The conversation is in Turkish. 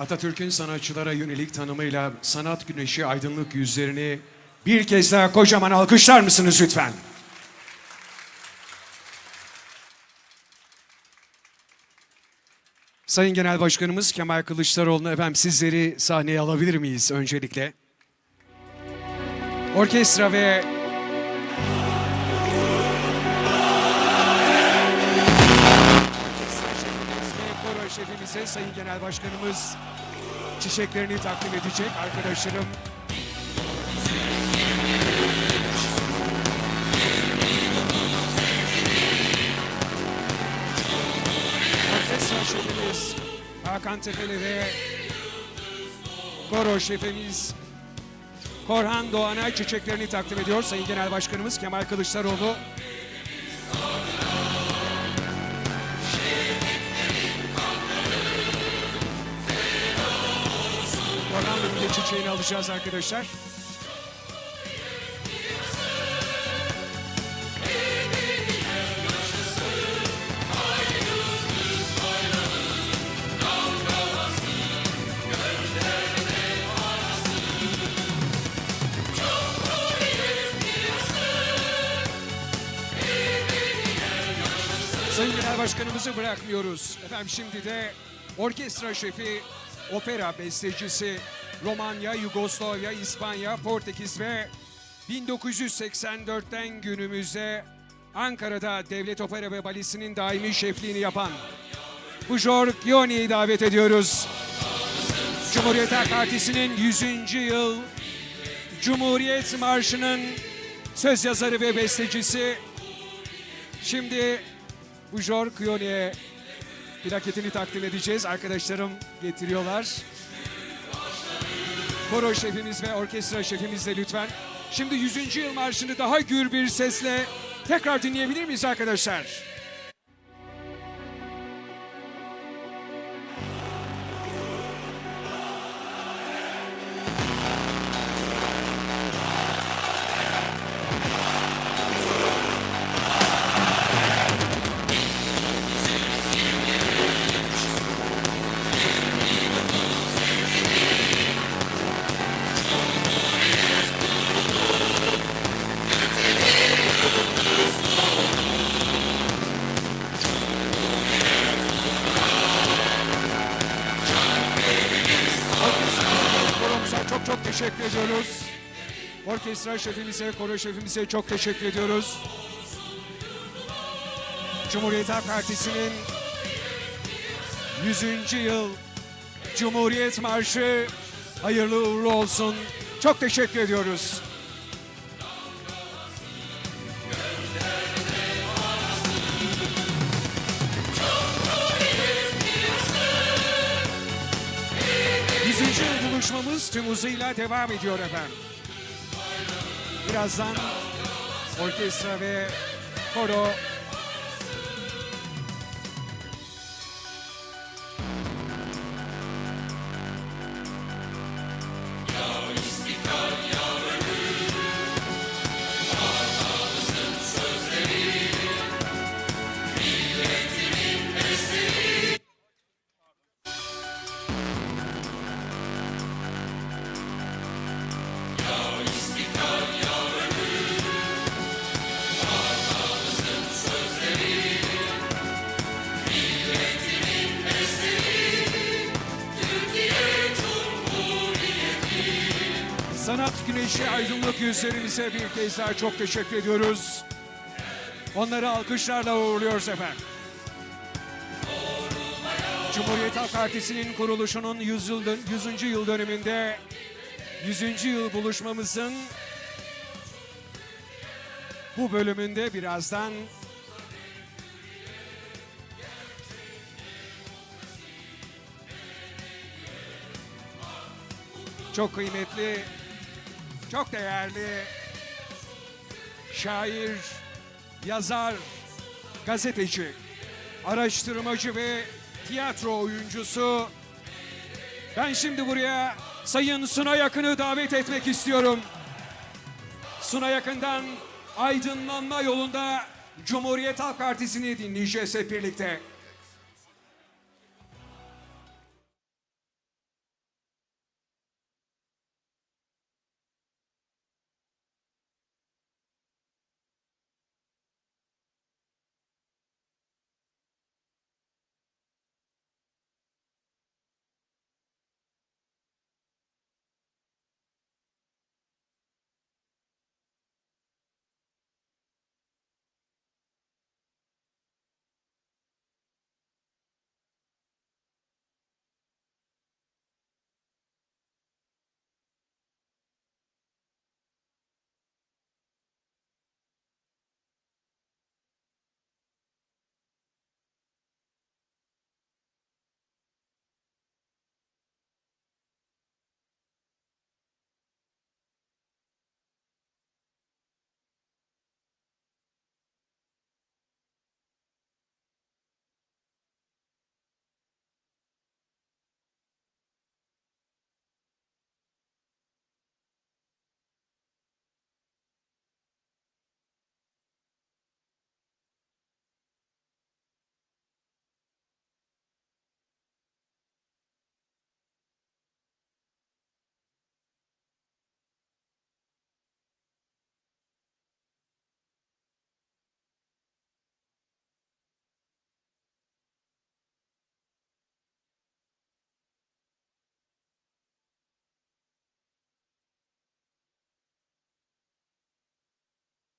Atatürk'ün sanatçılara yönelik tanımıyla sanat güneşi aydınlık yüzlerini bir kez daha kocaman alkışlar mısınız lütfen? Sayın Genel Başkanımız Kemal Kılıçdaroğlu'na efendim sizleri sahneye alabilir miyiz öncelikle? Orkestra ve şefimize Sayın Genel Başkanımız çiçeklerini takdim edecek arkadaşlarım. Orkestra şefimiz Hakan Tepeli ve koro şefimiz Korhan Doğan'a çiçeklerini takdim ediyor. Sayın Genel Başkanımız Kemal Kılıçdaroğlu De çiçeğini alacağız arkadaşlar. Sayın Genel Başkanımızı bırakmıyoruz. Efendim şimdi de orkestra şefi, opera bestecisi, Romanya, Yugoslavya, İspanya, Portekiz ve 1984'ten günümüzde Ankara'da Devlet Opera ve Balesi'nin daimi şefliğini yapan Bujor Gioni'yi davet ediyoruz. Cumhuriyet Halk Partisi'nin 100. yıl Cumhuriyet Marşı'nın söz yazarı ve bestecisi Şimdi bu Jor Kiyoni'ye plaketini takdim edeceğiz. Arkadaşlarım getiriyorlar. Koro şefimiz ve orkestra şefimiz de lütfen. Şimdi 100. yıl marşını daha gür bir sesle tekrar dinleyebilir miyiz arkadaşlar? Çok teşekkür ediyoruz. Orkestra şefimize, koro şefimize çok teşekkür ediyoruz. Cumhuriyet Halk Partisi'nin 100. yıl Cumhuriyet Marşı hayırlı uğurlu olsun. Çok teşekkür ediyoruz. Buluşmamız tüm hızıyla devam ediyor efendim. Birazdan orkestra ve koro Sanat güneşi aydınlık yüzlerimize bir kez daha çok teşekkür ediyoruz. Onları alkışlarla uğurluyoruz efendim. Cumhuriyet Halk Partisi'nin kuruluşunun 100. Yıl, 100. yıl dönümünde 100. yıl buluşmamızın bu bölümünde birazdan çok kıymetli, çok değerli şair, yazar, gazeteci, araştırmacı ve tiyatro oyuncusu. Ben şimdi buraya Sayın Suna Yakın'ı davet etmek istiyorum. Suna Yakın'dan aydınlanma yolunda Cumhuriyet Halk Partisi'ni dinleyeceğiz hep birlikte.